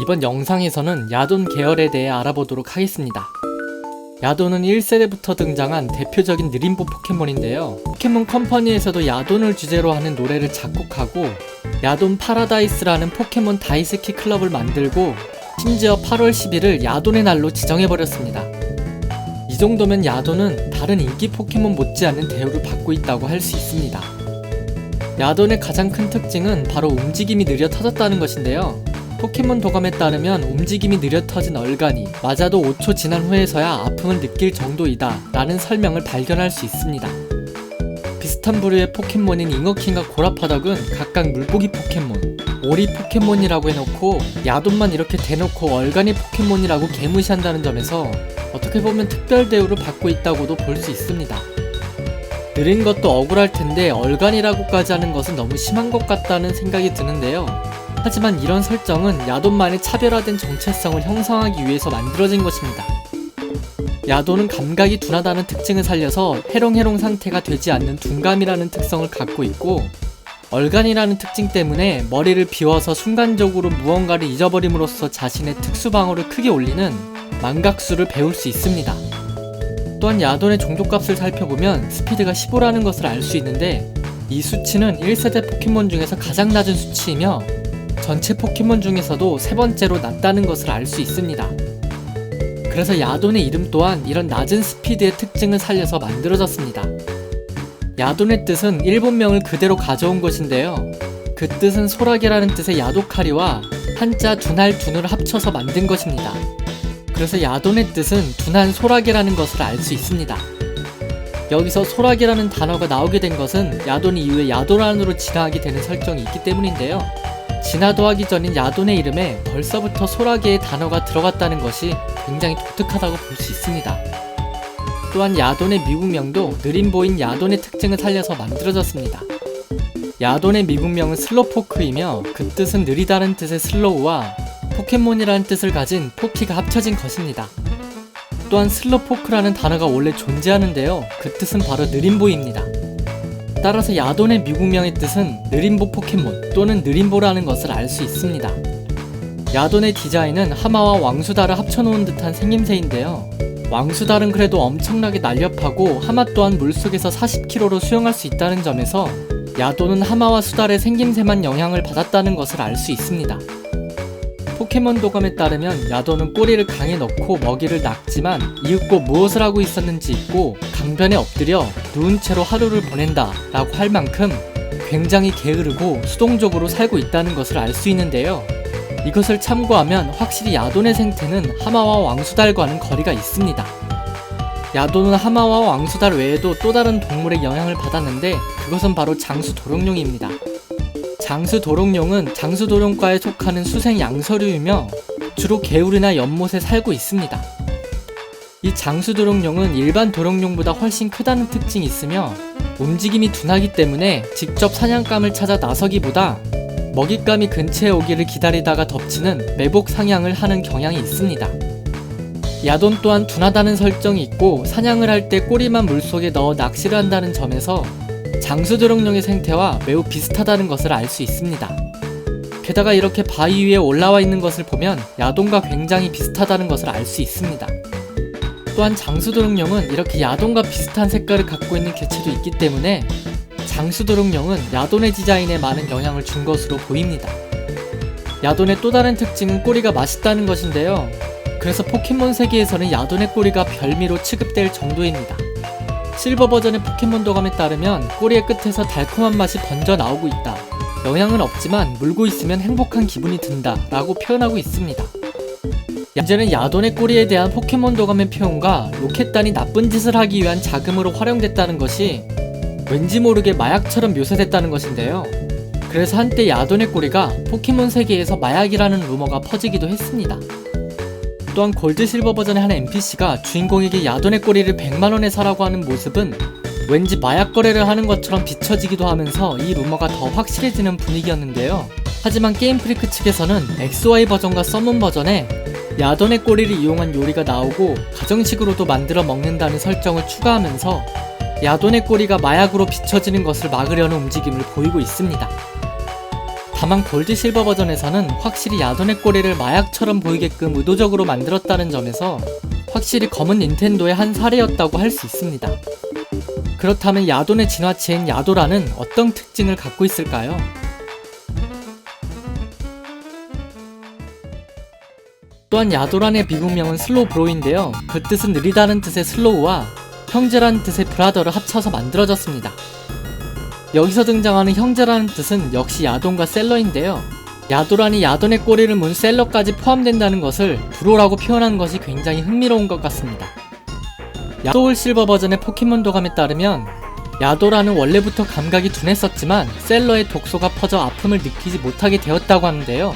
이번 영상에서는 야돈 계열에 대해 알아보도록 하겠습니다. 야돈은 1세대부터 등장한 대표적인 느림보 포켓몬인데요. 포켓몬 컴퍼니에서도 야돈을 주제로 하는 노래를 작곡하고 야돈 파라다이스라는 포켓몬 다이스키 클럽을 만들고 심지어 8월 10일을 야돈의 날로 지정해버렸습니다. 이 정도면 야돈은 다른 인기 포켓몬 못지않은 대우를 받고 있다고 할 수 있습니다. 야돈의 가장 큰 특징은 바로 움직임이 느려 터졌다는 것인데요. 포켓몬 도감에 따르면 움직임이 느려 터진 얼간이 맞아도 5초 지난 후에서야 아픔을 느낄 정도이다 라는 설명을 발견할 수 있습니다. 비슷한 부류의 포켓몬인 잉어킹과 고라파덕은 각각 물고기 포켓몬, 오리 포켓몬이라고 해놓고 야돈만 이렇게 대놓고 얼간이 포켓몬이라고 개무시한다는 점에서 어떻게 보면 특별 대우를 받고 있다고도 볼 수 있습니다. 느린 것도 억울할 텐데 얼간이라고까지 하는 것은 너무 심한 것 같다는 생각이 드는데요. 하지만 이런 설정은 야돈만의 차별화된 정체성을 형성하기 위해서 만들어진 것입니다. 야돈은 감각이 둔하다는 특징을 살려서 해롱해롱 상태가 되지 않는 둔감이라는 특성을 갖고 있고 얼간이라는 특징 때문에 머리를 비워서 순간적으로 무언가를 잊어버림으로써 자신의 특수방어를 크게 올리는 망각수를 배울 수 있습니다. 또한 야돈의 종족값을 살펴보면 스피드가 15라는 것을 알 수 있는데 이 수치는 1세대 포켓몬 중에서 가장 낮은 수치이며 전체 포켓몬 중에서도 세 번째로 낮다는 것을 알 수 있습니다. 그래서 야돈의 이름 또한 이런 낮은 스피드의 특징을 살려서 만들어졌습니다. 야돈의 뜻은 일본명을 그대로 가져온 것인데요. 그 뜻은 소라게라는 뜻의 야도카리와 한자 둔할 둔을 합쳐서 만든 것입니다. 그래서 야돈의 뜻은 둔한 소라게라는 것을 알 수 있습니다. 여기서 소라게라는 단어가 나오게 된 것은 야돈 이후에 야도란으로 진화하게 되는 설정이 있기 때문인데요. 진화도 하기 전인 야돈의 이름에 벌써부터 소라게의 단어가 들어갔다는 것이 굉장히 독특하다고 볼 수 있습니다. 또한 야돈의 미국명도 느림보인 야돈의 특징을 살려서 만들어졌습니다. 야돈의 미국명은 슬로포크이며 그 뜻은 느리다는 뜻의 슬로우와 포켓몬이라는 뜻을 가진 포키가 합쳐진 것입니다. 또한 슬로포크라는 단어가 원래 존재하는데요. 그 뜻은 바로 느림보입니다. 따라서 야돈의 미국명의 뜻은 느림보 포켓몬 또는 느림보라는 것을 알 수 있습니다. 야돈의 디자인은 하마와 왕수다를 합쳐놓은 듯한 생김새인데요. 왕수달은 그래도 엄청나게 날렵하고 하마 또한 물속에서 40km로 수영할 수 있다는 점에서 야돈은 하마와 수달의 생김새만 영향을 받았다는 것을 알 수 있습니다. 포켓몬 도감에 따르면 야돈은 꼬리를 강에 넣고 먹이를 낚지만 이윽고 무엇을 하고 있었는지 잊고 강변에 엎드려 누운 채로 하루를 보낸다 라고 할 만큼 굉장히 게으르고 수동적으로 살고 있다는 것을 알 수 있는데요. 이것을 참고하면 확실히 야돈의 생태는 하마와 왕수달과는 거리가 있습니다. 야돈은 하마와 왕수달 외에도 또 다른 동물의 영향을 받았는데 그것은 바로 장수도롱뇽입니다. 장수도롱뇽은 장수도룡과에 속하는 수생 양서류이며 주로 개울이나 연못에 살고 있습니다. 이 장수도롱뇽은 일반 도롱뇽보다 훨씬 크다는 특징이 있으며 움직임이 둔하기 때문에 직접 사냥감을 찾아 나서기보다 먹잇감이 근처에 오기를 기다리다가 덮치는 매복 상향을 하는 경향이 있습니다. 야돈 또한 둔하다는 설정이 있고 사냥을 할 때 꼬리만 물속에 넣어 낚시를 한다는 점에서 장수도롱뇽의 생태와 매우 비슷하다는 것을 알 수 있습니다. 게다가 이렇게 바위 위에 올라와 있는 것을 보면 야돈과 굉장히 비슷하다는 것을 알 수 있습니다. 또한 장수도롱뇽은 이렇게 야돈과 비슷한 색깔을 갖고 있는 개체도 있기 때문에 장수도롱뇽은 야돈의 디자인에 많은 영향을 준 것으로 보입니다. 야돈의 또 다른 특징은 꼬리가 맛있다는 것인데요. 그래서 포켓몬 세계에서는 야돈의 꼬리가 별미로 취급될 정도입니다. 실버 버전의 포켓몬 도감에 따르면 꼬리의 끝에서 달콤한 맛이 번져 나오고 있다. 영향은 없지만 물고 있으면 행복한 기분이 든다. 라고 표현하고 있습니다. 현재는 야돈의 꼬리에 대한 포켓몬 도감의 표현과 로켓단이 나쁜 짓을 하기 위한 자금으로 활용됐다는 것이 왠지 모르게 마약처럼 묘사됐다는 것인데요. 그래서 한때 야돈의 꼬리가 포켓몬 세계에서 마약이라는 루머가 퍼지기도 했습니다. 또한 골드 실버 버전의 한 NPC가 주인공에게 야돈의 꼬리를 100만원에 사라고 하는 모습은 왠지 마약 거래를 하는 것처럼 비춰지기도 하면서 이 루머가 더 확실해지는 분위기였는데요. 하지만 게임 프리크 측에서는 XY 버전과 서문 버전에 야돈의 꼬리를 이용한 요리가 나오고 가정식으로도 만들어 먹는다는 설정을 추가하면서 야돈의 꼬리가 마약으로 비춰지는 것을 막으려는 움직임을 보이고 있습니다. 다만 골드 실버 버전에서는 확실히 야돈의 꼬리를 마약처럼 보이게끔 의도적으로 만들었다는 점에서 확실히 검은 닌텐도의 한 사례였다고 할 수 있습니다. 그렇다면 야돈의 진화체인 야도라는 어떤 특징을 갖고 있을까요? 또한 야도란의 미국명은 슬로우 브로인데요. 그 뜻은 느리다는 뜻의 슬로우와 형제라는 뜻의 브라더를 합쳐서 만들어졌습니다. 여기서 등장하는 형제라는 뜻은 역시 야돈과 셀러인데요. 야도란이 야돈의 꼬리를 문 셀러까지 포함된다는 것을 브로라고 표현한 것이 굉장히 흥미로운 것 같습니다. 야도울 실버 버전의 포켓몬 도감에 따르면 야도라는 원래부터 감각이 둔했었지만 셀러의 독소가 퍼져 아픔을 느끼지 못하게 되었다고 하는데요.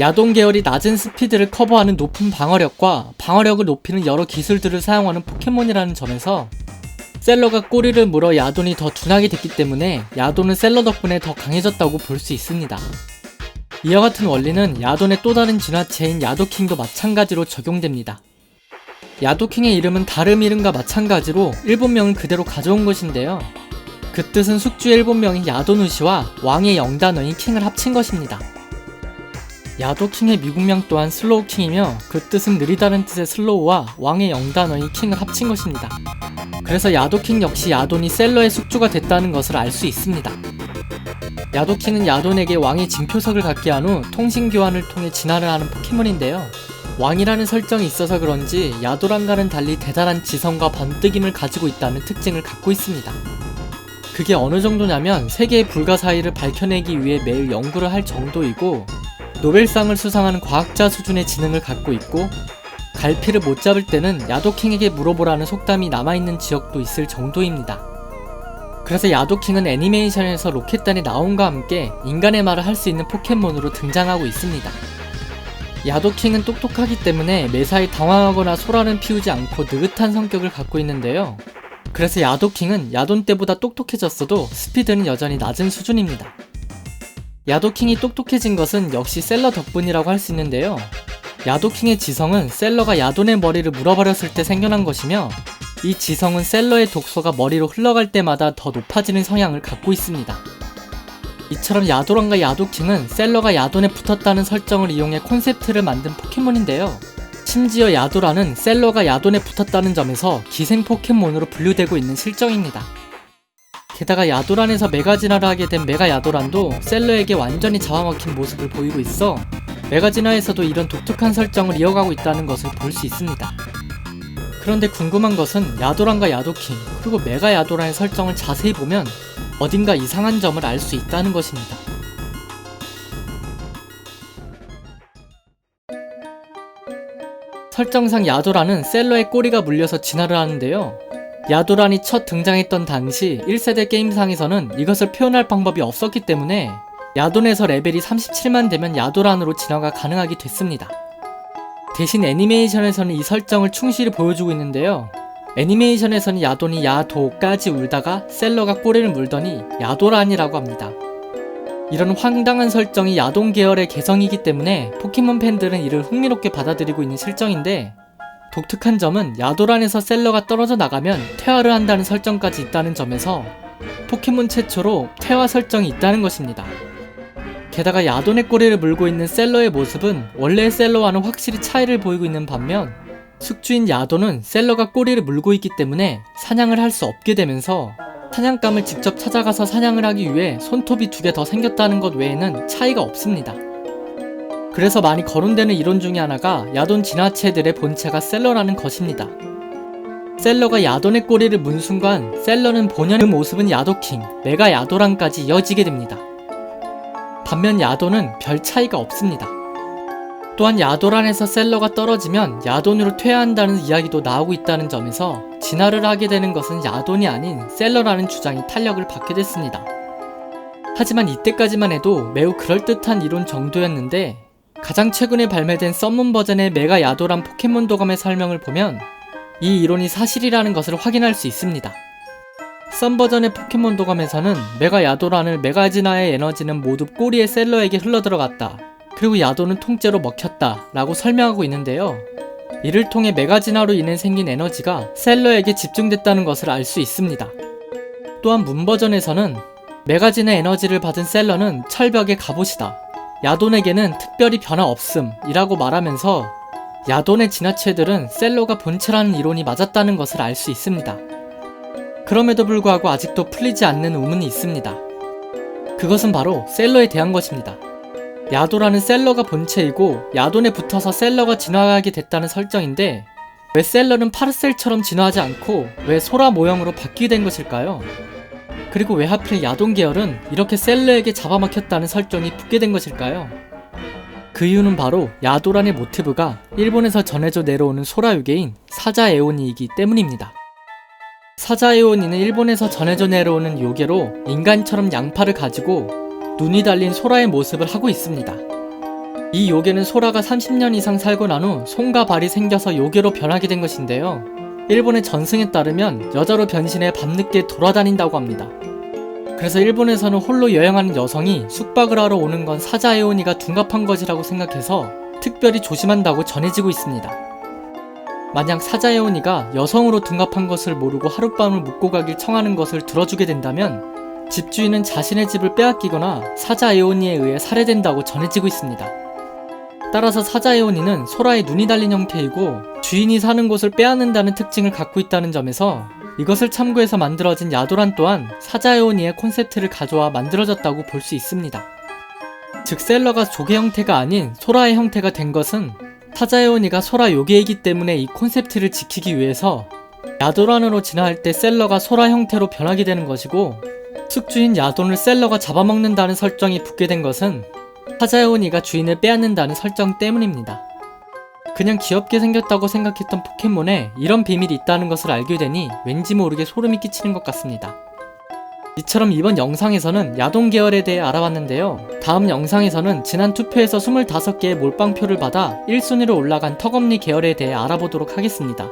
야동 계열이 낮은 스피드를 커버하는 높은 방어력과 방어력을 높이는 여러 기술들을 사용하는 포켓몬이라는 점에서 셀러가 꼬리를 물어 야돈이 더 둔하게 됐기 때문에 야돈은 셀러 덕분에 더 강해졌다고 볼 수 있습니다. 이와 같은 원리는 야돈의 또 다른 진화체인 야도킹도 마찬가지로 적용됩니다. 야도킹의 이름은 다른 이름과 마찬가지로 일본명은 그대로 가져온 것인데요. 그 뜻은 숙주의 일본명인 야도누시와 왕의 영단어인 킹을 합친 것입니다. 야도킹의 미국명 또한 슬로우킹이며 그 뜻은 느리다는 뜻의 슬로우와 왕의 영단어인 킹을 합친 것입니다. 그래서 야도킹 역시 야돈이 셀러의 숙주가 됐다는 것을 알 수 있습니다. 야도킹은 야돈에게 왕의 징표석을 갖게 한 후 통신 교환을 통해 진화를 하는 포켓몬인데요. 왕이라는 설정이 있어서 그런지 야도랑과는 달리 대단한 지성과 번뜩임을 가지고 있다는 특징을 갖고 있습니다. 그게 어느 정도냐면 세계의 불가 사이를 밝혀내기 위해 매일 연구를 할 정도이고 노벨상을 수상하는 과학자 수준의 지능을 갖고 있고 갈피를 못 잡을 때는 야도킹에게 물어보라는 속담이 남아있는 지역도 있을 정도입니다. 그래서 야도킹은 애니메이션에서 로켓단이 나온과 함께 인간의 말을 할 수 있는 포켓몬으로 등장하고 있습니다. 야도킹은 똑똑하기 때문에 매사에 당황하거나 소란은 피우지 않고 느긋한 성격을 갖고 있는데요. 그래서 야도킹은 야돈 때보다 똑똑해졌어도 스피드는 여전히 낮은 수준입니다. 야도킹이 똑똑해진 것은 역시 셀러 덕분이라고 할 수 있는데요. 야도킹의 지성은 셀러가 야돈의 머리를 물어버렸을 때 생겨난 것이며 이 지성은 셀러의 독소가 머리로 흘러갈 때마다 더 높아지는 성향을 갖고 있습니다. 이처럼 야도란과 야도킹은 셀러가 야돈에 붙었다는 설정을 이용해 콘셉트를 만든 포켓몬인데요. 심지어 야도라는 셀러가 야돈에 붙었다는 점에서 기생 포켓몬으로 분류되고 있는 실정입니다. 게다가 야도란에서 메가 진화를 하게 된 메가 야도란도 셀러에게 완전히 잡아먹힌 모습을 보이고 있어 메가 진화에서도 이런 독특한 설정을 이어가고 있다는 것을 볼 수 있습니다. 그런데 궁금한 것은 야도란과 야도킹 그리고 메가 야도란의 설정을 자세히 보면 어딘가 이상한 점을 알 수 있다는 것입니다. 설정상 야도란은 셀러의 꼬리가 물려서 진화를 하는데요. 야도란이 첫 등장했던 당시 1세대 게임상에서는 이것을 표현할 방법이 없었기 때문에 야돈에서 레벨이 37만 되면 야도란으로 진화가 가능하게 됐습니다. 대신 애니메이션에서는 이 설정을 충실히 보여주고 있는데요. 애니메이션에서는 야돈이 야도까지 울다가 셀러가 꼬리를 물더니 야도란이라고 합니다. 이런 황당한 설정이 야동 계열의 개성이기 때문에 포켓몬 팬들은 이를 흥미롭게 받아들이고 있는 실정인데 독특한 점은 야도란에서 셀러가 떨어져 나가면 퇴화를 한다는 설정까지 있다는 점에서 포켓몬 최초로 퇴화 설정이 있다는 것입니다. 게다가 야돈의 꼬리를 물고 있는 셀러의 모습은 원래의 셀러와는 확실히 차이를 보이고 있는 반면 숙주인 야돈은 셀러가 꼬리를 물고 있기 때문에 사냥을 할 수 없게 되면서 사냥감을 직접 찾아가서 사냥을 하기 위해 손톱이 두 개 더 생겼다는 것 외에는 차이가 없습니다. 그래서 많이 거론되는 이론 중에 하나가 야돈 진화체들의 본체가 셀러라는 것입니다. 셀러가 야돈의 꼬리를 문 순간 셀러는 본연의 모습은 야도킹, 메가 야도랑까지 이어지게 됩니다. 반면 야돈은 별 차이가 없습니다. 또한 야도란에서 셀러가 떨어지면 야돈으로 퇴화한다는 이야기도 나오고 있다는 점에서 진화를 하게 되는 것은 야돈이 아닌 셀러라는 주장이 탄력을 받게 됐습니다. 하지만 이때까지만 해도 매우 그럴듯한 이론 정도였는데 가장 최근에 발매된 썸문 버전의 메가 야도란 포켓몬 도감의 설명을 보면 이 이론이 사실이라는 것을 확인할 수 있습니다. 썬 버전의 포켓몬 도감에서는 메가 야도란을 메가지나의 에너지는 모두 꼬리의 셀러에게 흘러들어갔다. 그리고 야도는 통째로 먹혔다. 라고 설명하고 있는데요. 이를 통해 메가지나로 인해 생긴 에너지가 셀러에게 집중됐다는 것을 알 수 있습니다. 또한 문 버전에서는 메가지나 에너지를 받은 셀러는 철벽의 갑옷이다. 야돈에게는 특별히 변화 없음 이라고 말하면서 야돈의 진화체들은 셀러가 본체라는 이론이 맞았다는 것을 알 수 있습니다. 그럼에도 불구하고 아직도 풀리지 않는 의문이 있습니다. 그것은 바로 셀러에 대한 것입니다. 야도라는 셀러가 본체이고 야돈에 붙어서 셀러가 진화하게 됐다는 설정인데 왜 셀러는 파르셀처럼 진화하지 않고 왜 소라 모형으로 바뀌게 된 것일까요? 그리고 왜 하필 야돈 계열은 이렇게 셀러에게 잡아먹혔다는 설정이 붙게 된 것일까요? 그 이유는 바로 야도란의 모티브가 일본에서 전해져 내려오는 소라유계인 사자에오니이기 때문입니다. 사자에오니는 일본에서 전해져 내려오는 요괴로 인간처럼 양팔을 가지고 눈이 달린 소라의 모습을 하고 있습니다. 이 요괴는 소라가 30년 이상 살고 난 후 손과 발이 생겨서 요괴로 변하게 된 것인데요. 일본의 전승에 따르면 여자로 변신해 밤늦게 돌아다닌다고 합니다. 그래서 일본에서는 홀로 여행하는 여성이 숙박을 하러 오는 건 사자에오니가 둔갑한 것이라고 생각해서 특별히 조심한다고 전해지고 있습니다. 만약 사자에오니가 여성으로 둔갑한 것을 모르고 하룻밤을 묵고 가길 청하는 것을 들어주게 된다면 집주인은 자신의 집을 빼앗기거나 사자에오니에 의해 살해된다고 전해지고 있습니다. 따라서 사자에오니는 소라의 눈이 달린 형태이고 주인이 사는 곳을 빼앗는다는 특징을 갖고 있다는 점에서 이것을 참고해서 만들어진 야도란 또한 사자에오니의 콘셉트를 가져와 만들어졌다고 볼 수 있습니다. 즉 셀러가 조개 형태가 아닌 소라의 형태가 된 것은 사자에오니가 소라 요괴이기 때문에 이 콘셉트를 지키기 위해서 야도란으로 진화할 때 셀러가 소라 형태로 변하게 되는 것이고 숙주인 야돈을 셀러가 잡아먹는다는 설정이 붙게 된 것은 사자에오니가 주인을 빼앗는다는 설정 때문입니다. 그냥 귀엽게 생겼다고 생각했던 포켓몬에 이런 비밀이 있다는 것을 알게 되니 왠지 모르게 소름이 끼치는 것 같습니다. 이처럼 이번 영상에서는 야동 계열에 대해 알아봤는데요. 다음 영상에서는 지난 투표에서 25개의 몰빵표를 받아 1순위로 올라간 턱없니 계열에 대해 알아보도록 하겠습니다.